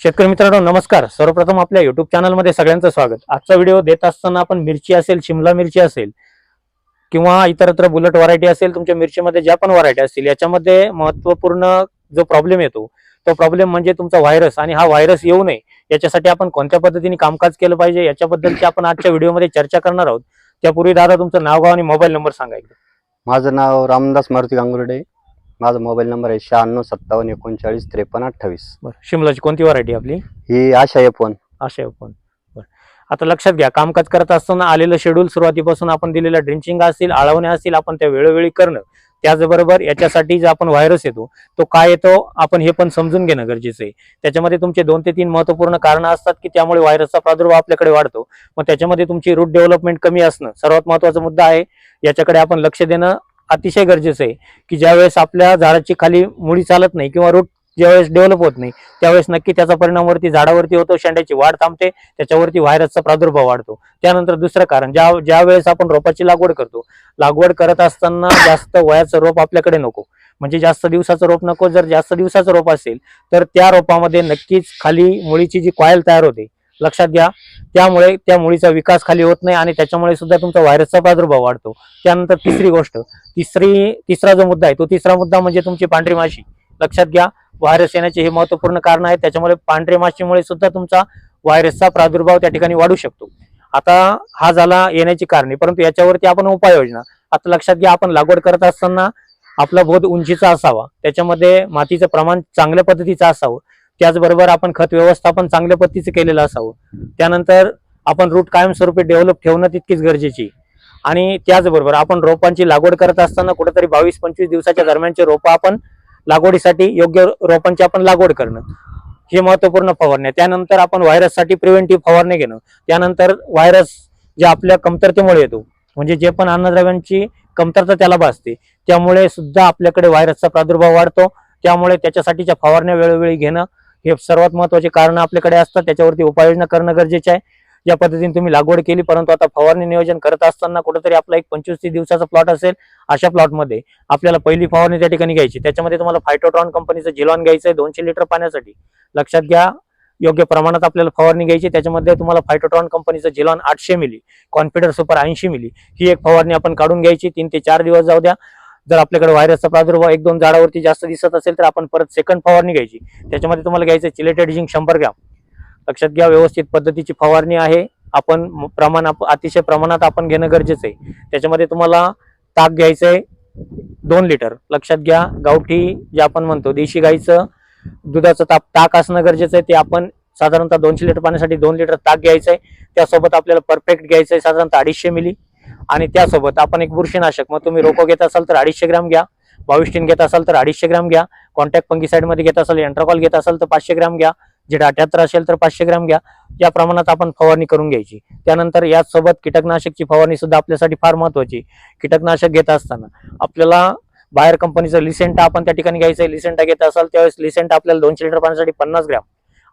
शेतकरी मित्रांनो नमस्कार. सर्वप्रथम आपल्या युट्यूब चॅनलमध्ये सगळ्यांचं स्वागत. आजचा व्हिडिओ देत असताना आपण मिरची असेल शिमला मिरची असेल किंवा इतरत्र बुलट व्हरायटी असेल तुमच्या मिरचीमध्ये ज्या पण व्हरायटी असतील याच्यामध्ये महत्त्वपूर्ण जो प्रॉब्लेम येतो तो प्रॉब्लेम म्हणजे तुमचा व्हायरस आणि हा व्हायरस येऊ नये याच्यासाठी आपण कोणत्या पद्धतीने कामकाज केलं पाहिजे याच्याबद्दलची आपण आजच्या व्हिडिओमध्ये चर्चा करणार आहोत. त्यापूर्वी दादा तुमचं नाव गाव आणि मोबाईल नंबर सांगायचं माझं नाव रामदास मारुती गांगुर्डे. माझा मोबाईल नंबर आहे शहाण्णव सत्तावन्न एकोणचाळीस त्रेपन्न अठ्ठावीस. बरं. शिमलाची कोणती व्हरायटी आपली? ही आशा वन. असे पण बरं. आता लक्षात घ्या कामकाज करत असताना आलेलं शेड्यूल सुरुवातीपासून आपण दिलेलं ड्रिंचिंग असतील आळवणे असतील आपण त्या वेळोवेळी करणं. त्याचबरोबर याच्यासाठी जो आपण व्हायरस येतो तो काय येतो आपण हे पण समजून घेणं गरजेचं आहे. त्याच्यामध्ये तुमचे दोन ते तीन महत्त्वपूर्ण कारणं असतात की त्यामुळे व्हायरसचा प्रादुर्भाव आपल्याकडे वाढतो. मग त्याच्यामध्ये तुमची रूट डेव्हलपमेंट कमी असणं सर्वात महत्त्वाचा मुद्दा आहे. याच्याकडे आपण लक्ष देणं अतिशय गरजेचं आहे की ज्यावेळेस आपल्या झाडाची खाली मुळी चालत नाही किंवा रूट ज्यावेळेस डेव्हलप होत नाही त्यावेळेस नक्की त्याचा परिणाम वरती झाडावरती होतो शेंड्याची वाढ थांबते त्याच्यावरती व्हायरसचा प्रादुर्भाव वाढतो. त्यानंतर दुसरं कारण ज्या ज्या वेळेस आपण रोपाची लागवड करतो लागवड करत असताना जास्त वयाचं रोप आपल्याकडे नको. म्हणजे जास्त दिवसाचं रोप नको जर जास्त दिवसाचं रोप असेल तर त्या रोपामध्ये नक्कीच खाली मुळीची जी कॉयल तयार होते लक्षात घ्या. त्यामुळे त्या मुळीचा विकास खाली होत नाही आणि त्याच्यामुळे सुद्धा तुमचा व्हायरसचा प्रादुर्भाव वाढतो. त्यानंतर तिसरी गोष्ट तिसरी तिसरा जो मुद्दा आहे तो तिसरा मुद्दा म्हणजे तुमची पांढरी माशी. लक्षात घ्या व्हायरस येण्याचे हे महत्त्वपूर्ण कारण आहे त्याच्यामुळे पांढरी माशीमुळे सुद्धा तुमचा व्हायरसचा प्रादुर्भाव त्या ठिकाणी वाढू शकतो. आता हा झाला येण्याची कारणे परंतु याच्यावरती आपण उपाययोजना. आता लक्षात घ्या आपण लागवड करत असताना आपला बोध उंचीचा असावा. त्याच्यामध्ये मातीचं प्रमाण चांगल्या पद्धतीचं असावं. त्याचबरोबर आपण खत व्यवस्थापन चांगल्या पद्धतीचं केलेलं असावं. त्यानंतर आपण रूट कायमस्वरूपी डेव्हलप ठेवणं तितकीच गरजेची. आणि त्याचबरोबर आपण रोपांची लागवड करत असताना कुठेतरी बावीस पंचवीस दिवसाच्या दरम्यानचे रोपं आपण लागवडीसाठी योग्य रोपांची आपण लागवड करणं. हे महत्त्वपूर्ण फवारणी. त्यानंतर आपण व्हायरससाठी प्रिव्हेंटिव्ह फवारणी घेणं. त्यानंतर व्हायरस जे आपल्या कमतरतेमुळे येतो म्हणजे जे पण अन्नद्रव्यांची कमतरता त्याला भासते त्यामुळे सुद्धा आपल्याकडे व्हायरसचा प्रादुर्भाव वाढतो. त्यामुळे त्याच्यासाठीच्या फवारण्या वेळोवेळी घेणं हे सर्वात महत्त्वाचे कारण आपल्याकडे असतात. त्याच्यावरती उपाययोजना करणं गरजेचे आहे. ज्या पद्धतीने तुम्ही लागवड केली परंतु आता फवारणी नियोजन करत असताना कुठेतरी आपला एक पंचवीस तीस दिवसाचा प्लॉट असेल अशा प्लॉटमध्ये आपल्याला पहिली फवारणी त्या ठिकाणी घ्यायची. त्याच्यामध्ये तुम्हाला फायटोट्रॉन कंपनीचं झिलॉन घ्यायचं आहे दोनशे लिटर पाण्यासाठी. लक्षात घ्या योग्य प्रमाणात आपल्याला फवारणी घ्यायची. त्याच्यामध्ये तुम्हाला फायटोट्रॉन कंपनीचं झिलॉन आठशे मिली कॉन्फिडर सुपर ऐंशी मिली ही एक फवारणी आपण काढून घ्यायची. तीन ते चार दिवस जाऊ द्या. जर आपल्याकडे व्हायरसचा प्रादुर्भाव एक दोन झाडावरती जास्त दिसत असेल तर आपण परत सेकंड फवारणी घ्यायची. त्याच्यामध्ये तुम्हाला घ्यायचं चिलेटेड झिंक शंभर ग्रॅम. लक्षात घ्या व्यवस्थित पद्धतीची फवारणी आहे. आपण म- प्रमाण आप- अतिशय प्रमाणात आपण घेणं गरजेचं आहे. त्याच्यामध्ये तुम्हाला ताक घ्यायचं आहे दोन लिटर लक्षात घ्या गावठी जे आपण म्हणतो देशी गाईचं दुधाचं ताप ताक असणं गरजेचं आहे. ते आपण साधारणतः दोनशे लिटर पाण्यासाठी दोन लिटर ताक घ्यायचं आहे. त्यासोबत आपल्याला परफेक्ट घ्यायचं आहे साधारणतः अडीचशे मिली आणि त्यासोबत आपण एक बुरशीनाशक मग तुम्ही रोको घेत असाल तर अडीचशे ग्रॅम घ्या. बाविस्टीन घेत असाल तर अडीचशे ग्रॅम घ्या. कॉन्टॅक्ट फंगिसाइडमध्ये घेत असाल एंट्राकॉल घेत असाल तर पाचशे ग्रॅम घ्या. जे अठ्याहत्तर असेल तर पाचशे ग्रॅम घ्या. या प्रमाणात आपण फवारणी करून घ्यायची. त्यानंतर याचसोबत कीटकनाशकची फवारणी सुद्धा आपल्यासाठी फार महत्वाची कीटकनाशक घेत असताना आपल्याला बाहेर कंपनीचं लिसेंटा आपण त्या ठिकाणी घ्यायचं आहे लिसेंटा घेत असाल त्यावेळेस लिसेंटा आपल्याला दोनशे लिटर पाण्यासाठी पन्नास ग्रॅम.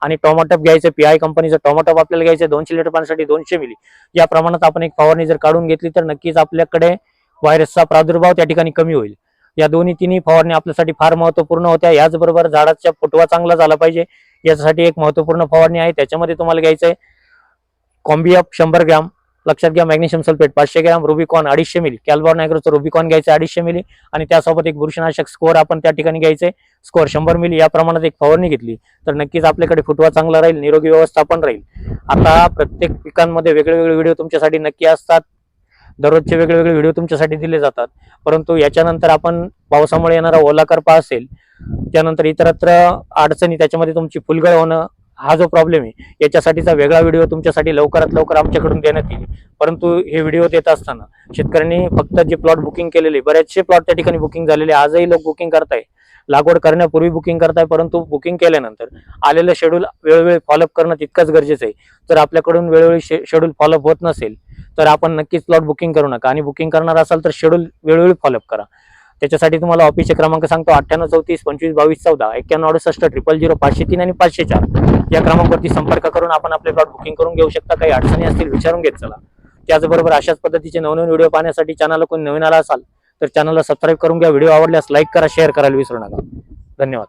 आणि टोमॅटो घ्यायचं पी आय कंपनीचं टोमॅटो आपल्याला घ्यायचं दोनशे लिटर पाण्यासाठी दोनशे मिली. या प्रमाणात आपण एक फवारणी जर काढून घेतली तर नक्कीच आपल्याकडे व्हायरसचा प्रादुर्भाव त्या ठिकाणी कमी होईल. या दोन्ही तिन्ही फवारणी आपल्यासाठी फार महत्त्वपूर्ण होत्या. याचबरोबर झाडाचा फुटवा चांगला झाला पाहिजे. याच्यासाठी एक महत्त्वपूर्ण फवारणी आहे. त्याच्यामध्ये तुम्हाला घ्यायचं आहे कॉम्बिअप शंभर ग्रॅम. लक्षात घ्या मॅग्नेशियम सल्फेट पाचशे ग्रॅम रुबिकॉन अडीचशे मिली. कॅल्बॉर्न ॲग्रोचं रुबिकॉन घ्यायचं अडीचशे मिली. आणि त्यासोबत एक बुरशीनाशक स्कोअर आपण त्या ठिकाणी घ्यायचे. स्कोअर शंभर मिली. या प्रमाणात एक फवारणी घेतली. तर नक्कीच आपल्याकडे फुटवा चांगला राहील निरोगी व्यवस्थापन राहील. आता प्रत्येक पिकांमध्ये वेगळे वेगळे व्हिडिओ तुमच्यासाठी नक्की असतात. दररोजचे वेगळे वेगळे व्हिडिओ तुमच्यासाठी दिले जातात. परंतु याच्यानंतर आपण पावसामुळे येणारा ओला करपा असेल त्यानंतर इतरत्र अडचणी त्याच्यामध्ये तुमची फुलगळ होणं हा जो प्रॉब्लेम आहे याच्यासाठीचा वेगळा व्हिडिओ तुमच्यासाठी लवकरात लवकर आमच्याकडून देण्यात येईल. परंतु हे व्हिडिओ देत असताना शेतकऱ्यांनी फक्त जे प्लॉट बुकिंग केलेले बरेचसे प्लॉट त्या ठिकाणी बुकिंग झालेले आजही लोक बुकिंग करताय. लागवड करण्यापूर्वी बुकिंग करताय परंतु बुकिंग केल्यानंतर आलेलं शेड्यूल वेळोवेळी फॉलोअप करणं तितकंच गरजेचं आहे. जर आपल्याकडून वेळोवेळी शेड्यूल फॉलोअप होत नसेल तर आपण नक्कीच प्लॉट बुकिंग करू नका. आणि बुकिंग करणार असाल तर शेड्यूल वेळोवेळी फॉलोअप करा. त्याच्यासाठी तुम्हाला ऑफिसचे क्रमांक सांगतो अठ्ठ्याण्णव चौतीस पंचवीस बावीस चौदा एक्क्याण्णव अडुसष्ट ट्रिपल झिरो पाचशे तीन आणि पाचशे चार. या क्रमांकावरती संपर्क करून आपण आपले प्लॉट बुकिंग करून घेऊ शकता. काही अडचणी असतील विचारून घेत चला. त्याचबरोबर अशाच पद्धतीचे नवनवीन व्हिडिओ पाहण्यासाठी चॅनलला कोणी नवीन आला असाल तर चॅनलला सबस्क्राईब करून घ्या. व्हिडिओ आवडल्यास लाईक करा शेअर करायला विसरू नका. धन्यवाद.